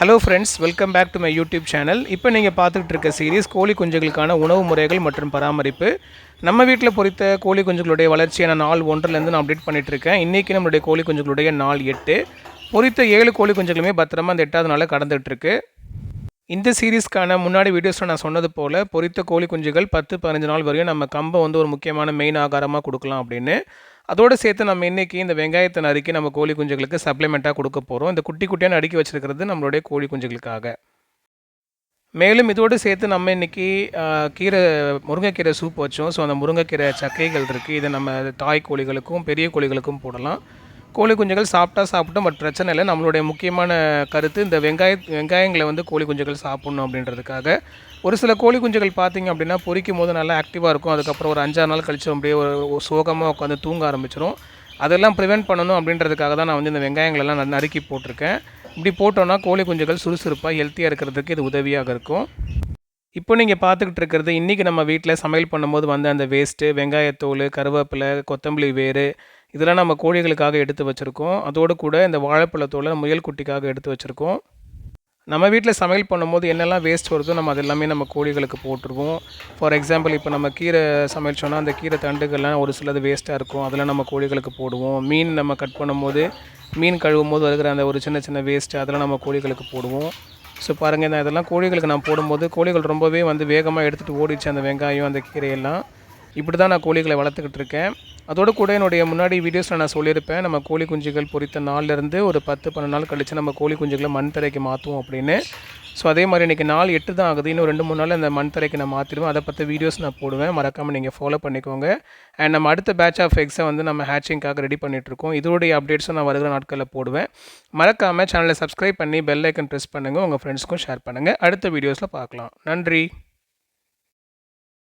Hello friends welcome back to my YouTube channel இப்போ நீங்கள் பார்த்துட்டு இருக்க சீரிஸ் கோழி குஞ்சுகளுக்கான உணவு முறைகள் மற்றும் பராமரிப்பு. நம்ம வீட்டில் பொறித்த கோழி குஞ்சுகளுடைய வளர்ச்சியான நாள் ஒன்றுலேருந்து நான் அப்டேட் பண்ணிட்டு இருக்கேன். இன்றைக்கி நம்மளுடைய கோழி குஞ்சுகளுடைய நாள் எட்டு. பொறித்த ஏழு கோழி குஞ்சுகளுமே பத்திரமா அந்த எட்டாவது நாளில் கடந்துட்டு இந்த சீரீஸ்க்கான முன்னாடி வீடியோஸில் நான் சொன்னது போல் பொரித்த கோழி குஞ்சுகள் பத்து பதினஞ்சு நாள் வரையும் நம்ம கம்பை வந்து ஒரு முக்கியமான மெயின் ஆகாரமாக கொடுக்கலாம் அப்படின்னு. அதோடு சேர்த்து நம்ம இன்றைக்கி இந்த வெங்காயத்தை நறுக்கி நம்ம கோழி குஞ்சுகளுக்கு சப்ளிமெண்ட்டாக கொடுக்க போகிறோம் இந்த குட்டி குட்டியாக அடுக்கி வச்சுருக்கிறது நம்மளுடைய கோழி குஞ்சுகளுக்காக. மேலும் இதோடு சேர்த்து நம்ம இன்றைக்கி கீரை முருங்கைக்கீரை சூப் வச்சோம். ஸோ அந்த முருங்கைக்கீரை சக்கைகள் இருக்குது இதை நம்ம தாய் கோழிகளுக்கும் பெரிய கோழிகளுக்கும் போடலாம். கோழி குஞ்சுகள் சாப்பிட்டா சாப்பிட்டோம் பட் பிரச்சனை இல்லை. நம்மளுடைய முக்கியமான கருத்து இந்த வெங்காய வெங்காயங்களை வந்து கோழி குஞ்சுகள் சாப்பிட்ணும் அப்படின்றதுக்காக. ஒரு சில கோழி குஞ்சுகள் பார்த்தீங்க அப்படின்னா பொரிக்கும் போது நல்லா ஆக்டிவாக இருக்கும். அதுக்கப்புறம் ஒரு அஞ்சாறு நாள் கழிச்சு அப்படியே ஒரு சோகமாக உட்காந்து தூங்க ஆரம்பிச்சிடும் அதெல்லாம் ப்ரிவெண்ட் பண்ணணும் அப்படின்றதுக்காக தான் நான் வந்து இந்த வெங்காயங்களெல்லாம் நான் நறுக்கி போட்டிருக்கேன். இப்படி போட்டோன்னா கோழி குஞ்சுகள் சுறுசுறுப்பாக ஹெல்த்தியாக இருக்கிறதுக்கு இது உதவியாக இருக்கும். இப்போ நீங்கள் பார்த்துக்கிட்டு இருக்கிறது இன்றைக்கி நம்ம வீட்டில் சமையல் பண்ணும்போது வந்து அந்த வேஸ்ட்டு வெங்காயத்தோல் கருவேப்பிலை கொத்தமல்லி வேறு இதெல்லாம் நம்ம கோழிகளுக்காக எடுத்து வச்சுருக்கோம். அதோடு கூட இந்த வாழைப்பழத்தோலை முயல் குட்டிக்காக எடுத்து வச்சுருக்கோம். நம்ம வீட்டில் சமையல் பண்ணும்போது என்னெல்லாம் வேஸ்ட் வருதோ நம்ம அது எல்லாமே நம்ம கோழிகளுக்கு போட்டுருவோம். ஃபார் எக்ஸாம்பிள் இப்போ நம்ம கீரை சமைச்சோன்னா அந்த கீரை தண்டுகள்லாம் ஒரு சிலது வேஸ்ட்டாக இருக்கும். அதெல்லாம் நம்ம கோழிகளுக்கு போடுவோம். மீன் நம்ம கட் பண்ணும்போது மீன் கழுவும் போது வருகிற அந்த ஒரு சின்ன சின்ன வேஸ்ட்டு அதெல்லாம் நம்ம கோழிகளுக்கு போடுவோம். ஸோ பாருங்கள் இதெல்லாம் கோழிகளுக்கு நான் போடும்போது கோழிகள் ரொம்பவே வந்து வேகமாக எடுத்துகிட்டு ஓடிச்சு அந்த வெங்காயம் அந்த கீரையெல்லாம். இப்படி தான் நான் கோழிகளை வளர்த்துக்கிட்டு இருக்கேன். அதோடு கூட என்னுடைய முன்னாடி வீடியோஸில் நான் சொல்லியிருப்பேன் நம்ம கோழி குஞ்சுகள் பொறித்த நாள்லேருந்து ஒரு பத்து பன்னெண்டு நாள் கழித்து நம்ம கோழி குஞ்சுகளை மண் தரைக்கு மாற்றுவோம் அப்படின்னு. ஸோ அதே மாதிரி இன்றைக்கி நாள் எட்டு தான் ஆகுது. இன்னும் ரெண்டு மூணு நாள் அந்த மண் தரைக்கு நான் மாற்றிடுவேன் அதை பற்றி வீடியோஸ் நான் போடுவேன். மறக்காமல் நீங்கள் ஃபாலோ பண்ணிக்கோங்க. அண்ட் நம்ம அடுத்த பேட்ச் ஆஃப் எக்ஸை வந்து நம்ம ஹேச்சிங்காக ரெடி பண்ணிகிட்ருக்கோம் இதோடைய அப்டேட்ஸும் நான் வருகிற நாட்களில் போடுவேன். மறக்காமல் சேனலை சப்ஸ்கிரைப் பண்ணி பெல் ஐக்கன் ப்ரெஸ் பண்ணுங்கள் உங்கள் ஃப்ரெண்ட்ஸ்க்கும் ஷேர் பண்ணுங்கள் அடுத்த வீடியோஸில் பார்க்கலாம். நன்றி.